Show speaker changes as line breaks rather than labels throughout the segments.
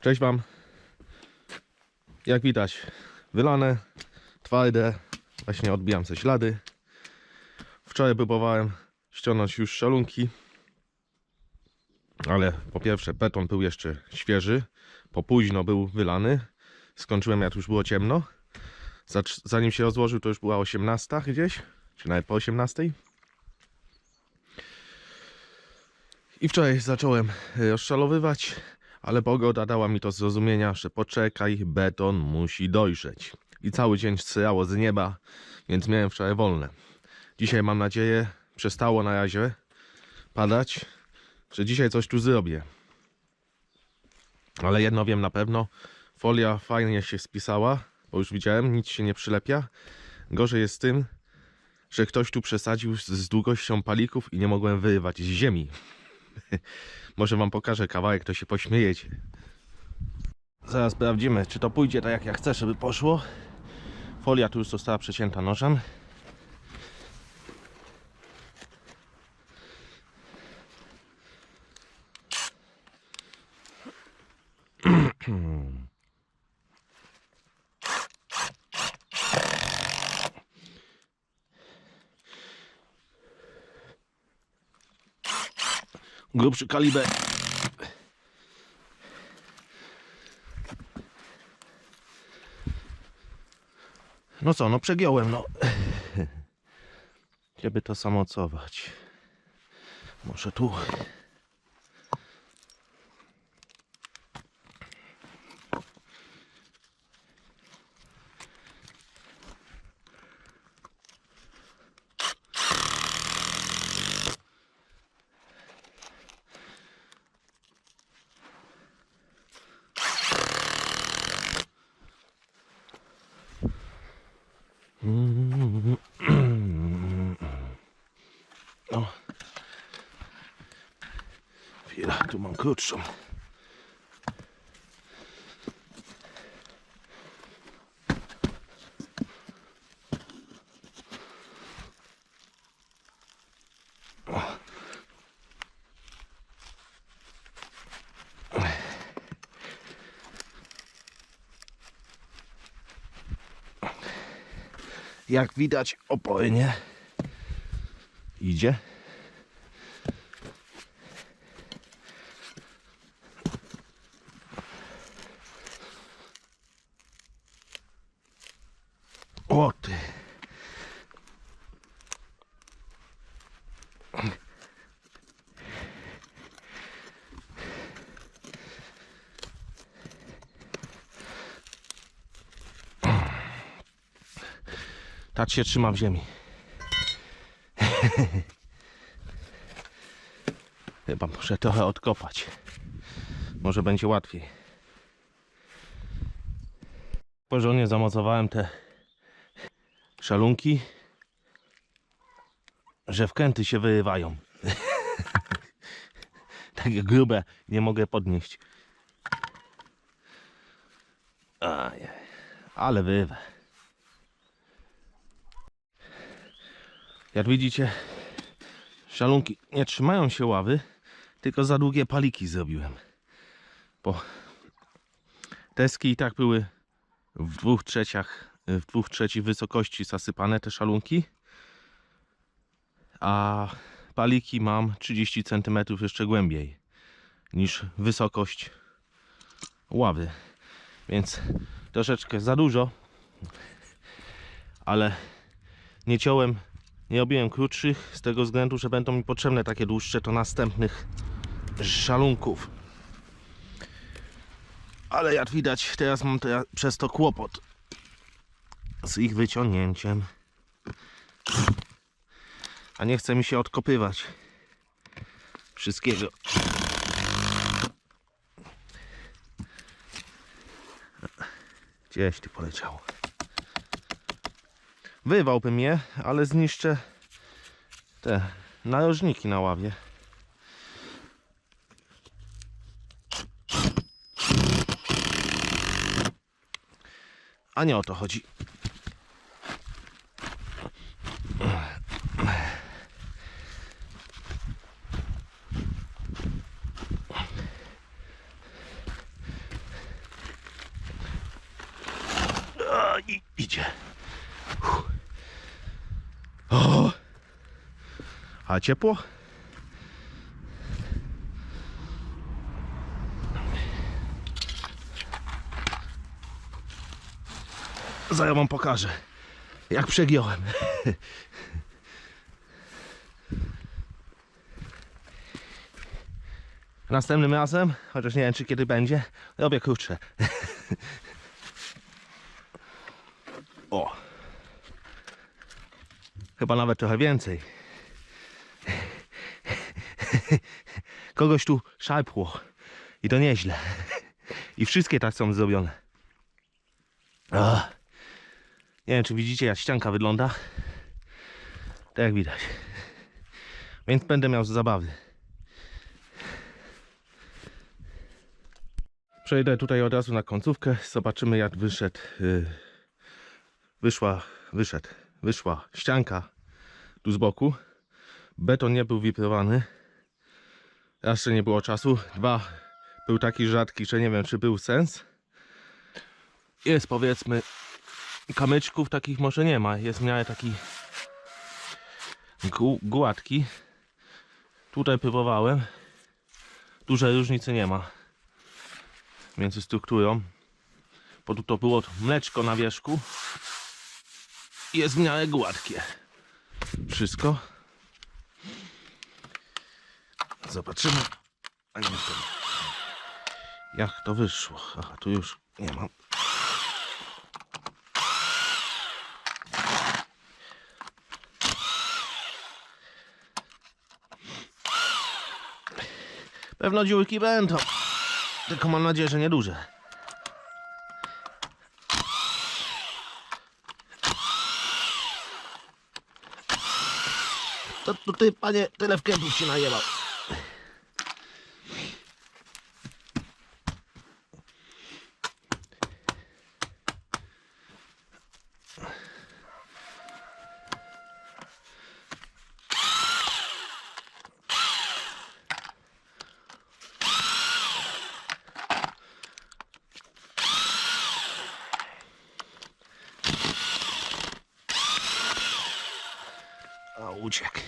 Cześć Wam. Jak widać, wylane, twarde. Właśnie odbijam te ślady. Wczoraj próbowałem ściągnąć już szalunki. Ale po pierwsze beton był jeszcze świeży. Po późno był wylany. Skończyłem jak już było ciemno. Zanim się rozłożył to już była 18 gdzieś. Czy nawet po 18. I wczoraj zacząłem y, rozszalowywać, ale pogoda dała mi to zrozumienia, że poczekaj, beton musi dojrzeć. I cały dzień strzelało z nieba, więc miałem wczoraj wolne. Dzisiaj mam nadzieję, przestało na razie padać, że dzisiaj coś tu zrobię. Ale jedno wiem na pewno, folia fajnie się spisała, bo już widziałem, nic się nie przylepia. Gorzej jest z tym, że ktoś tu przesadził z długością palików i nie mogłem wyrywać z ziemi. Może wam pokażę kawałek, to się pośmiejecie. Zaraz sprawdzimy, czy to pójdzie tak jak ja chcę, żeby poszło. Folia tu już została przecięta nożem. Grubszy kaliber. No co, no przegiąłem, no. Żeby to samocować. Może tu. No. Chwila, tu mam Jak widać, opojnie idzie. O ty. Tak się trzyma w ziemi. Chyba muszę trochę odkopać. Może będzie łatwiej. Porządnie zamocowałem te szalunki, że wkręty się wyrywają. Takie grube, nie mogę podnieść. Ale wyrwę. Jak widzicie, szalunki nie trzymają się ławy, tylko za długie paliki zrobiłem. Bo deski i tak były w dwóch trzeciach, w dwóch trzecich wysokości zasypane te szalunki. A paliki mam 30 cm jeszcze głębiej niż wysokość ławy. Więc troszeczkę za dużo. Ale nie ciąłem, nie robiłem krótszych z tego względu, że będą mi potrzebne takie dłuższe do następnych szalunków. Ale jak widać, teraz mam teraz przez to kłopot z ich wyciągnięciem. A nie chce mi się odkopywać wszystkiego. Gdzieś ty poleciał. Wywałbym je, ale zniszczę te narożniki na ławie. A nie o to chodzi. O! Ciepło? Zaraz wam pokażę, jak przegiąłem. Następnym razem, chociaż nie wiem czy kiedy będzie, robię krótsze. O! Chyba nawet trochę więcej. Kogoś tu szarpło. I to nieźle. I wszystkie tak są zrobione. Nie wiem, czy widzicie, jak ścianka wygląda. Tak jak widać. Więc będę miał zabawy. Przejdę tutaj od razu na końcówkę. Zobaczymy, jak wyszedł. y, wyszła, wyszedł, wyszła ścianka tu z boku. Beton nie był wiprowany. Że nie było czasu. Dwa, był taki rzadki, że nie wiem, czy był sens. Jest powiedzmy kamyczków takich może nie ma. Jest w miarę taki gładki. Tutaj próbowałem. Dużej różnicy nie ma między strukturą. Bo tu to było mleczko na wierzchu. Jest w miarę gładkie. Wszystko. Zobaczymy. Jak to wyszło? Aha, tu już nie mam. Pewno dziurki będą. Tylko mam nadzieję, że nieduże. To, ty, panie, tyle w kępów się najebał. A uciekł.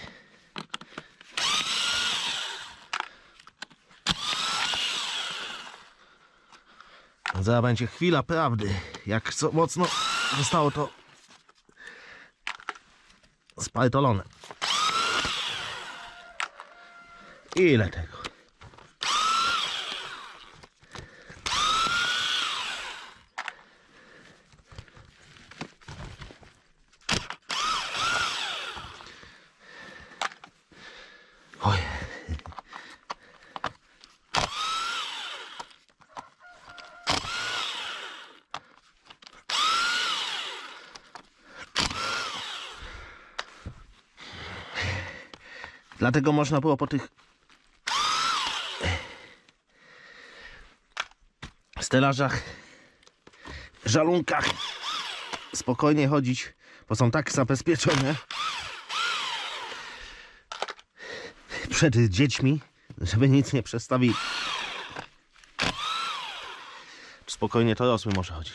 Zaraz będzie chwila prawdy. Jak co mocno zostało to spaltolone. Ile tego? Dlatego można było po tych stelażach, żalunkach spokojnie chodzić, bo są tak zabezpieczone przed dziećmi, żeby nic nie przestawili. Spokojnie to rosły może chodzić.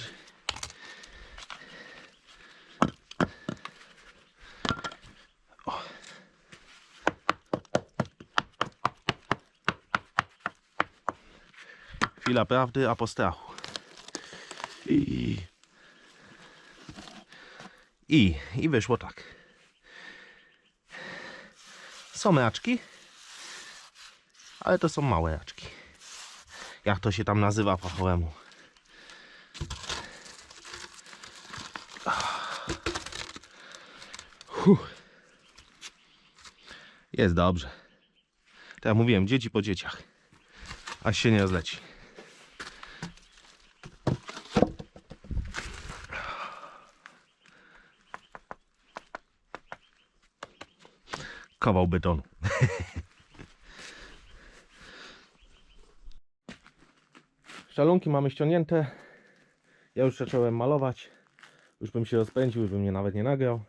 Chwila prawdy, a po strachu. I... I, i wyszło tak. Są raczki, ale to są małe raczki. Jak to się tam nazywa fachowemu? Jest dobrze. Tak jak mówiłem, dzieci po dzieciach. Aż się nie rozleci. Kawał betonu. Szalunki mamy ściągnięte. Ja już zacząłem malować. Już bym się rozpędził, już bym mnie nawet nie nagrał.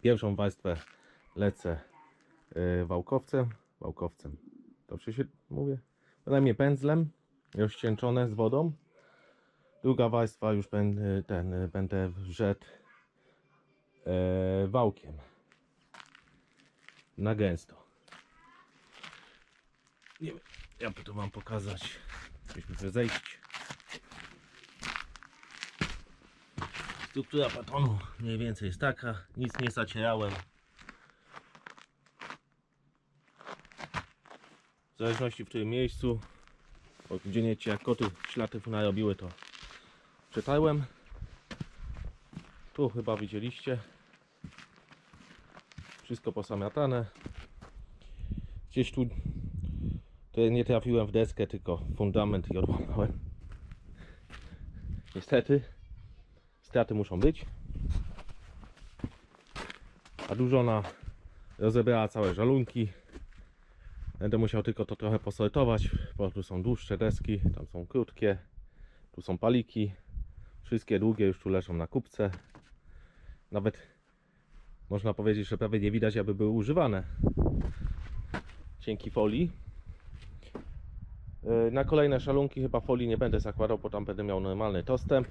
Pierwszą warstwę lecę yy, wałkowcem. Wałkowcem. Dobrze się mówię? Bynajmniej pędzlem. Rozcieńczone z wodą. Druga warstwa już będę, ten, y, będę wrzedł e, wałkiem. Na gęsto. Nie wiem, jak to wam pokazać. Musimy zejść. Struktura patonu mniej więcej jest taka. Nic nie zacierałem. W zależności w którym miejscu, gdzie nie jak koty ślatów narobiły to przetarłem. Tu chyba widzieliście. Wszystko posamiatane. Gdzieś tu to nie trafiłem w deskę, tylko fundament i odłamałem. Niestety straty muszą być. A dużona rozebrała całe żalunki. Będę musiał tylko to trochę posortować, bo tu są dłuższe deski, tam są krótkie, tu są paliki. Wszystkie długie już tu leżą na kupce. Nawet można powiedzieć, że prawie nie widać, aby były używane. Dzięki folii. Yy, Na kolejne szalunki chyba folii nie będę zakładał, bo tam będę miał normalny dostęp.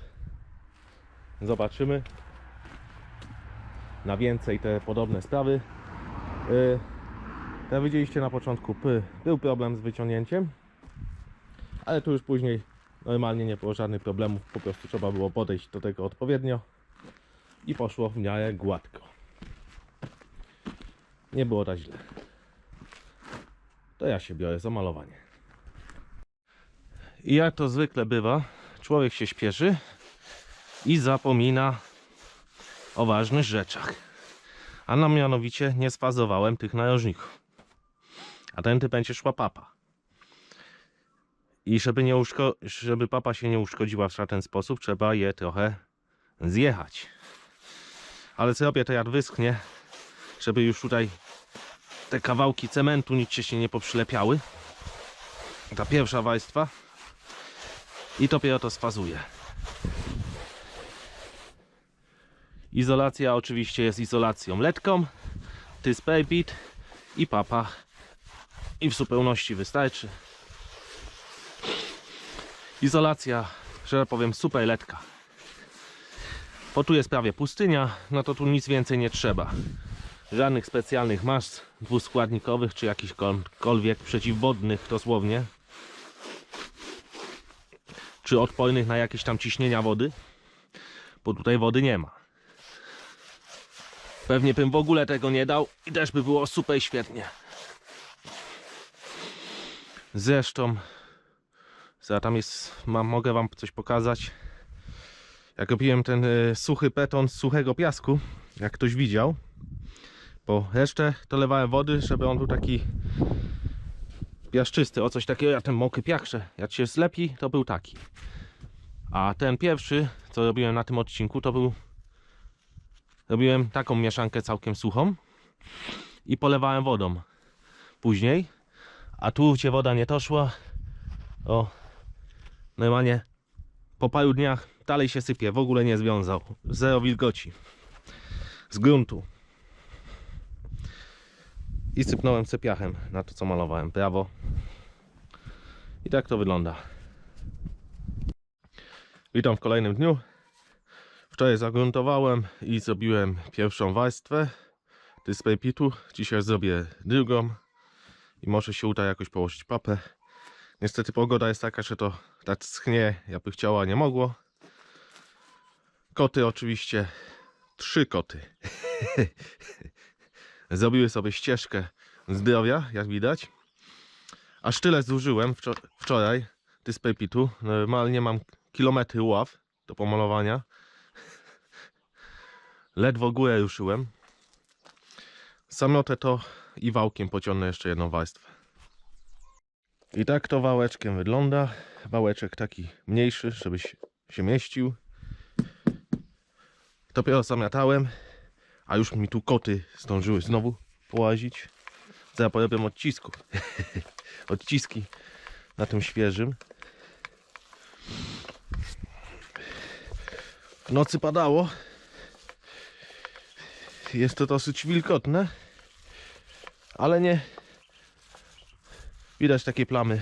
Zobaczymy. Na więcej te podobne sprawy. Yy, Jak widzieliście na początku, był problem z wyciągnięciem, ale tu już później normalnie nie było żadnych problemów, po prostu trzeba było podejść do tego odpowiednio i poszło w miarę gładko. Nie było tak źle. To ja się biorę za malowanie. I jak to zwykle bywa, człowiek się śpieszy i zapomina o ważnych rzeczach. A na mianowicie nie sfazowałem tych narożników. A tędy będzie szła papa. I żeby, nie żeby papa się nie uszkodziła w żaden sposób, trzeba je trochę zjechać. Ale zrobię to jak wyschnie, żeby już tutaj te kawałki cementu nic się nie poprzylepiały. Ta pierwsza warstwa. I dopiero to sfazuję. Izolacja oczywiście jest izolacją letką. Tyspejpit i papa. I w zupełności wystarczy. Izolacja, że tak powiem, super letka. Bo tu jest prawie pustynia, no to tu nic więcej nie trzeba. Żadnych specjalnych mas dwuskładnikowych, czy jakichkolwiek przeciwwodnych dosłownie. Czy odpornych na jakieś tam ciśnienia wody. Bo tutaj wody nie ma. Pewnie bym w ogóle tego nie dał i też by było super świetnie. Zresztą, za tam jest, mam, mogę wam coś pokazać. Jak robiłem ten y, suchy beton z suchego piasku, jak ktoś widział, bo resztę dolewałem wody, żeby on był taki piaszczysty, o coś takiego, ja ten mokry piachsze, jak się zlepi, to był taki. A ten pierwszy, co robiłem na tym odcinku, to był robiłem taką mieszankę całkiem suchą i polewałem wodą później, a tu gdzie woda nie doszła, o, normalnie po paru dniach dalej się sypie, w ogóle nie związał, zero wilgoci. Z gruntu i sypnąłem cepiachem na to co malowałem, prawo i tak to wygląda witam w kolejnym dniu Wczoraj zagruntowałem i zrobiłem pierwszą warstwę dyspepitu. Dzisiaj zrobię drugą i może się uda jakoś położyć papę. Niestety pogoda jest taka, że to tak schnie, jakby chciała, nie mogło. Koty oczywiście, trzy koty. Zrobiły sobie ścieżkę zdrowia, jak widać. Aż tyle zużyłem wczor- wczoraj dyspepitu. Normalnie mam kilometry ław do pomalowania. Ledwo górę ruszyłem. Samiotę to i wałkiem pociągnę jeszcze jedną warstwę. I tak to wałeczkiem wygląda. Wałeczek taki mniejszy, żeby się- się mieścił. Dopiero zamiatałem, a już mi tu koty zdążyły znowu połazić. Zaraz porobię odcisku. Odciski na tym świeżym. W nocy padało. Jest to dosyć wilgotne, ale nie widać takie plamy.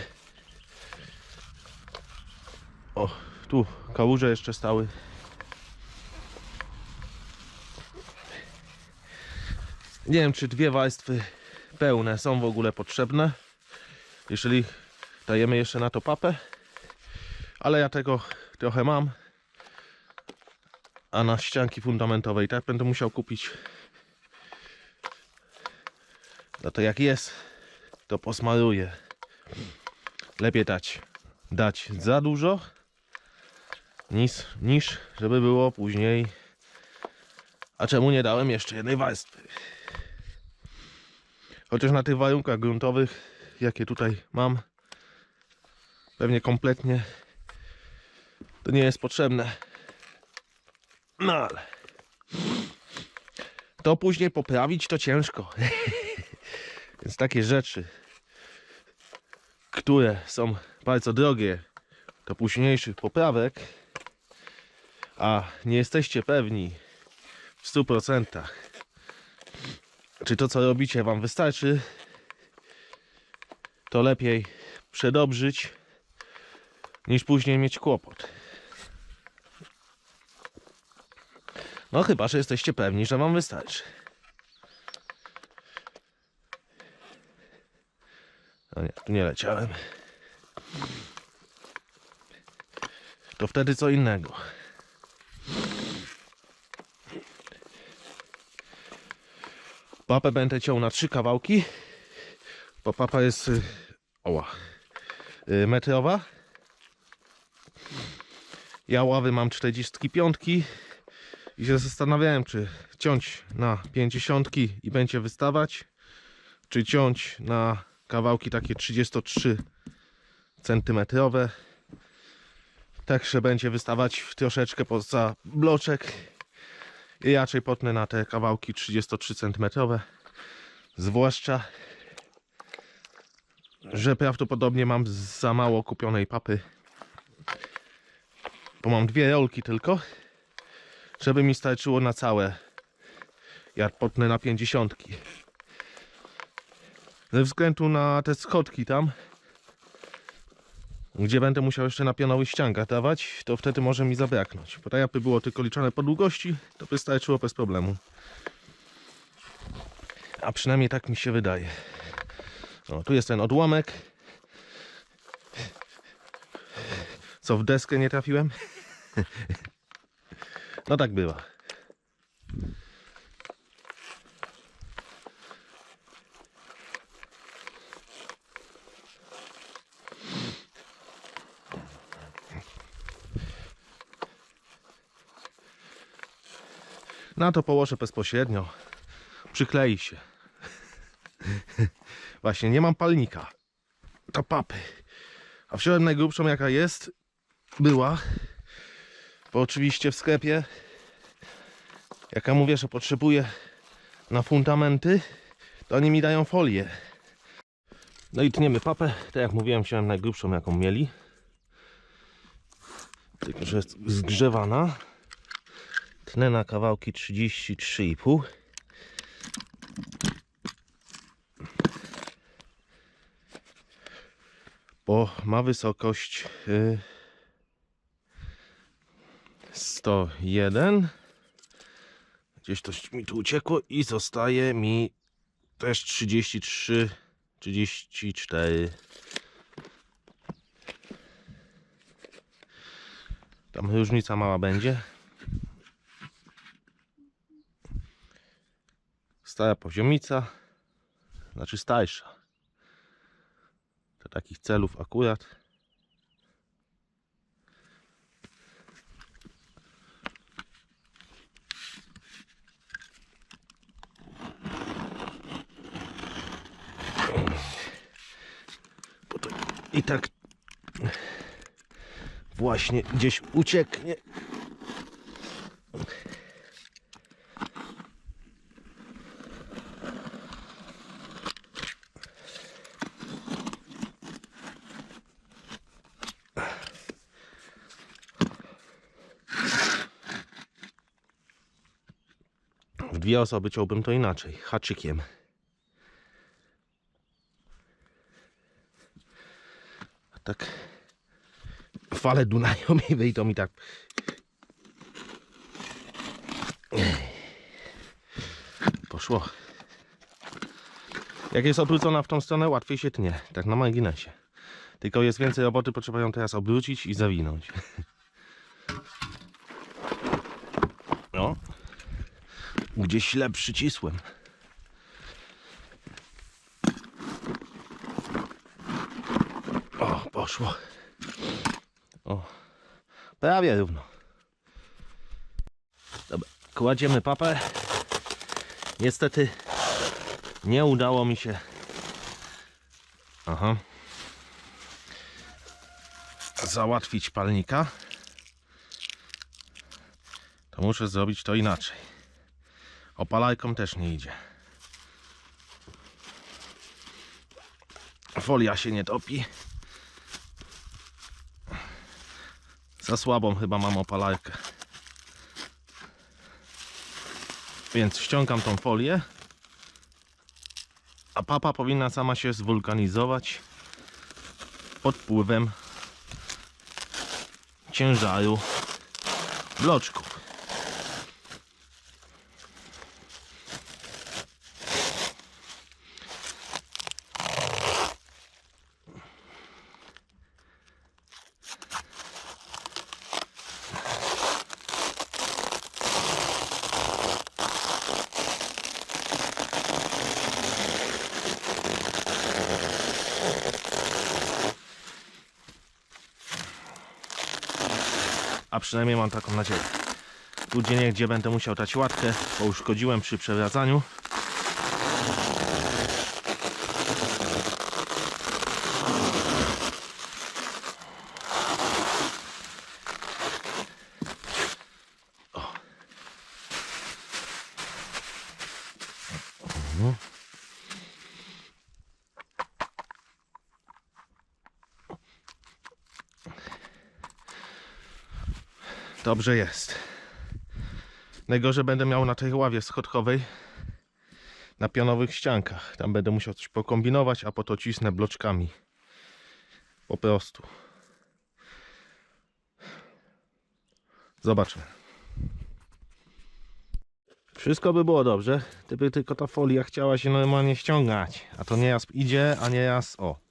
O, tu kałuże jeszcze stały. Nie wiem, czy dwie warstwy pełne są w ogóle potrzebne. Jeżeli dajemy jeszcze na to papę. Ale ja tego trochę mam. A na ścianki fundamentowej tak będę musiał kupić. No to jak jest, to posmaruję. Lepiej dać, dać za dużo, niż, niż żeby było później. A czemu nie dałem jeszcze jednej warstwy? Chociaż na tych warunkach gruntowych, jakie tutaj mam, pewnie kompletnie to nie jest potrzebne. No ale to później poprawić to ciężko. Więc takie rzeczy, które są bardzo drogie do późniejszych poprawek, a nie jesteście pewni w 100% czy to co robicie wam wystarczy, to lepiej przedobrzyć niż później mieć kłopot. No chyba, że jesteście pewni, że wam wystarczy. No nie, tu nie leciałem. To wtedy co innego. Papę będę ciął na trzy kawałki, bo papa jest y, oła, y, metrowa. Ja ławy mam 45 i się zastanawiałem, czy ciąć na 50 i będzie wystawać, czy ciąć na kawałki takie 33 centymetrowe. Tak, że będzie wystawać troszeczkę poza bloczek i raczej potnę na te kawałki 33 cm. Zwłaszcza, że prawdopodobnie mam za mało kupionej papy. Bo mam dwie rolki tylko, żeby mi starczyło na całe. Jak potnę na 50. Ze względu na te schodki tam, gdzie będę musiał jeszcze na pionowych ściankach dawać, to wtedy może mi zabraknąć. Bo tak było tylko liczone po długości, to by starczyło bez problemu. A przynajmniej tak mi się wydaje. O, tu jest ten odłamek. Co, w deskę nie trafiłem? No tak bywa. Na to położę bezpośrednio. Przyklei się. Właśnie, nie mam palnika. To papy. A wziąłem najgrubszą jaka jest. Była. Bo oczywiście w sklepie. Jak ja mówię, że potrzebuję na fundamenty, to oni mi dają folię. No i tniemy papę. Tak jak mówiłem, wziąłem najgrubszą jaką mieli. Tylko, że jest zgrzewana. Tnę na kawałki 33,5. Bo ma wysokość y, 101. Gdzieś coś mi tu uciekło i zostaje mi też 33, 34. Tam różnica mała będzie. Stara poziomica, znaczy starsza. Do takich celów akurat. I tak właśnie gdzieś ucieknie. W dwie osoby ciąłbym to inaczej, haczykiem. A tak fale Dunają mi wyjdą mi tak. Poszło. Jak jest obrócona w tą stronę, łatwiej się tnie. Tak na marginesie. Tylko jest więcej roboty, potrzeba ją teraz obrócić i zawinąć. No. Gdzieś źle przycisłem. O, poszło. O, prawie równo. Dobra, kładziemy papę. Niestety nie udało mi się. Aha. Załatwić palnika. To muszę zrobić to inaczej. Opalarką też nie idzie. Folia się nie topi. Za słabą chyba mam opalarkę. Więc ściągam tą folię. A papa powinna sama się zwulkanizować pod wpływem ciężaru bloczków. Przynajmniej mam taką nadzieję. Tu gdzie nie gdzie będę musiał dać łatkę, bo uszkodziłem przy przewracaniu. Dobrze jest. Najgorzej będę miał na tej ławie schodkowej na pionowych ściankach. Tam będę musiał coś pokombinować, a po to cisnę bloczkami. Po prostu. Zobaczmy. Wszystko by było dobrze, gdyby tylko ta folia chciała się normalnie ściągać. A to nieraz idzie, a nieraz o.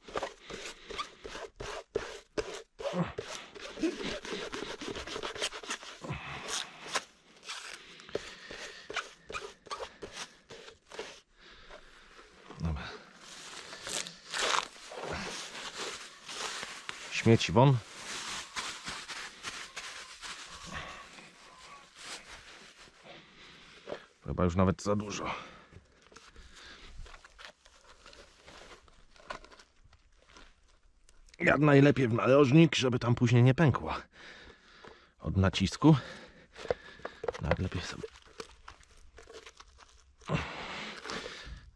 Śmieci won. Chyba już nawet za dużo. Jak najlepiej w narożnik, żeby tam później nie pękła. Od nacisku. Nawet lepiej sobie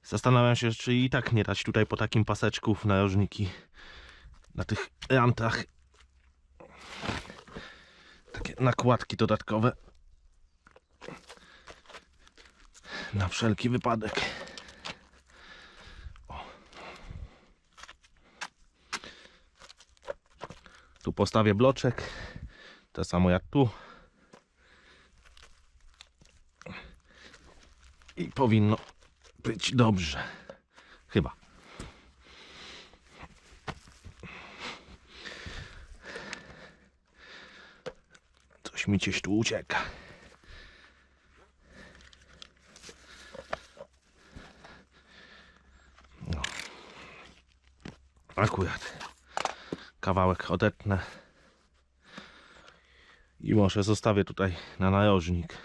Zastanawiam się, czy i tak nie dać tutaj po takim paseczku w narożniki na tych rantach. Takie nakładki dodatkowe. Na wszelki wypadek. O. Tu postawię bloczek. To samo jak tu. I powinno być dobrze. Chyba. Mi gdzieś tu ucieka. No. Akurat. Kawałek odetnę. I może zostawię tutaj na narożnik.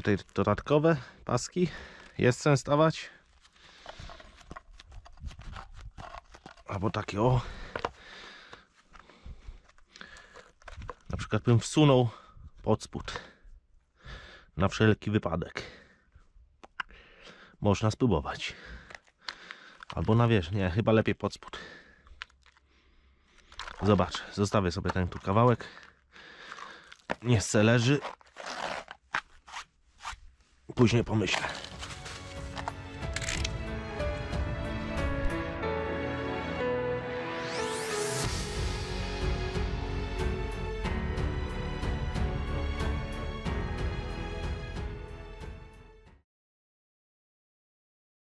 Tutaj dodatkowe paski jest sens dawać. Albo takie o. Na przykład bym wsunął pod spód. Na wszelki wypadek. Można spróbować. Albo na wierzch. Nie, chyba lepiej pod spód. Zobacz, zostawię sobie ten tu kawałek. Niech se leży. Później pomyślę.